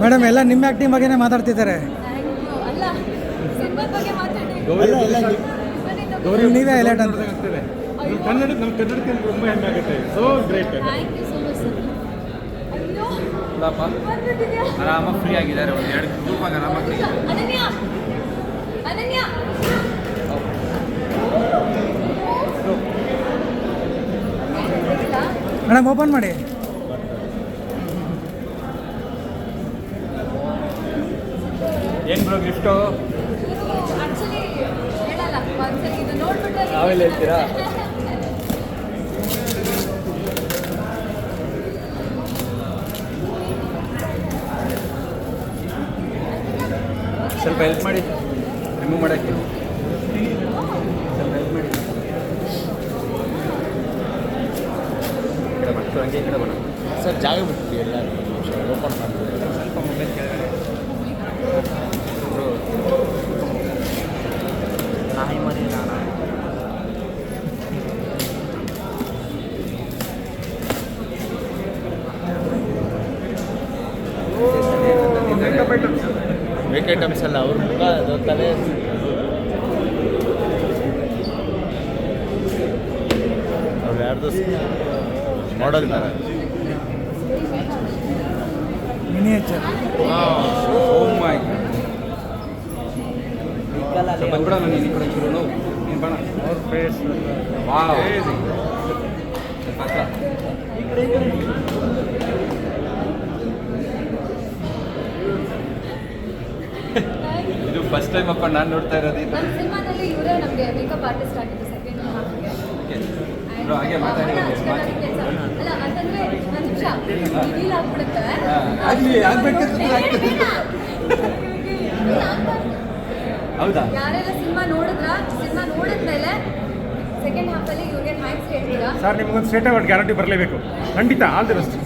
Madam ಎಲ್ಲ ನಿಮ್ಮ acting ಬಗ್ಗೆನೇ ಮಾತಾಡ್ತಿದ್ದಾರೆ. ನೀವೇ ಹೈಲೈಟ್ ಅಂತ. ನಮ್ಮ ಕನ್ನಡ ನಮ್ಮ ಕನ್ನಡಕ್ಕೆ ತುಂಬ ಹೆಮ್ಮೆ ಆಗುತ್ತೆ. ಸೊ ಗ್ರೇಟ್ ಇಲ್ಲಪ್ಪ ಆರಾಮಾಗಿ ಫ್ರೀ ಆಗಿದ್ದಾರೆ ಒಂದು ಎರಡು ಗ್ರೂಪಾಗಿ ಆರಾಮಾಗಿ ಮೇಡಮ್ ಓಪನ್ ಮಾಡಿ. ಏನು ಬ್ರೋ ಗಿಫ್ಟು ಆಕ್ಚುಲಿ ಹೇಳಲ್ಲ ಒಂದ್ಸಲಿ ಇದು ನೋಡ್ಬಿಟ್ಟು ನಾವೆಲ್ಲ ಹೇಳ್ತೀರಾ? ಸ್ವಲ್ಪ ಹೆಲ್ಪ್ ಮಾಡಿ ರಿಮೂವ್ ಮಾಡೋಕ್ಕೆ. ಸ್ವಲ್ಪ ಹೆಲ್ಪ್ ಮಾಡಿ. ಈ ಕಡೆ ಬರ್ತು ಹಂಗೆ ಈ ಕಡೆ ಬರೋಣ ಸರ್ ಜಾಗ ಬಿಟ್ಟು ಎಲ್ಲ. ಓಪನ್ ಮಾಡ್ತೀವಿ ಸ್ವಲ್ಪ ಮೊಬೈಲ್ ಕೆಳಗಡೆ ಬ್ರೋ ನಾಯಿ ಮರಿ ನಾನು ವೇಕ್ ಐಟಮ್ಸ್ ಅಲ್ಲ ಅವ್ರ ಮುಖ ಅದು ತಲೆ. ಅವ್ರು ಯಾರ್ದು ಮಾಡಲ್ ಥರ ಮಿನಿಯೇಚರ್ ಓ ಮೈ ಸ್ವಲ್ಪ ಬಂದ್ಬಿಡೋಣ ನೀನು ಈ ಕಡೆ ಚೂರು ನೋವು. ನೀನು ಬಣ ಅವ್ರ ಫೇಸ್ ವಾವ್ ಸ್ವಲ್ಪ ಹತ್ರ. ಫಸ್ಟ್ ಟೈಮ್ ಅಪ್ಪ ನಾನು ನೋಡ್ತಾ ಇರೋದು ನಮ್ಮ ಸಿನಿಮಾದಲ್ಲಿ ಇವರೇ ನಮಗೆ ಮೇಕಪ್ ಆರ್ಟಿಸ್ಟ್ ಆಗಿದ್ದು ಸೆಕೆಂಡ್ ಹಾಫ್ಗೆ ಬ್ರೋ ಹಾಗೆ ಮಾತಾಡಿ ಅಲ್ಲ ಅಂತಂದ್ರೆ ಒಂದು ನಿಮಿಷ ಡೀಲ್ ಆಗ್ಬಿಡುತ್ತೆ. ಆಗ್ಲಿ. ಹೌದಾ? ಯಾರೆಲ್ಲ ಸಿನಿಮಾ ನೋಡಿದ್ರಾ ಸಿನಿಮಾ ನೋಡಿದ್ಮೇಲೆ ಸೆಕೆಂಡ್ ಹಾಫಲ್ಲಿ ಇವ್ರಿಗೆ ಥ್ಯಾಂಕ್ಸ್ ಹೇಳ್ತೀರಾ? ಸರ್ ನಿಮ್ಗೊಂದು ಸ್ಟೇಟ್ ಅವಾರ್ಡ್ ಗ್ಯಾರಂಟಿ ಬರಲೇಬೇಕು. ಖಂಡಿತ ಆಲ್ ದಿ ಬೆಸ್ಟ್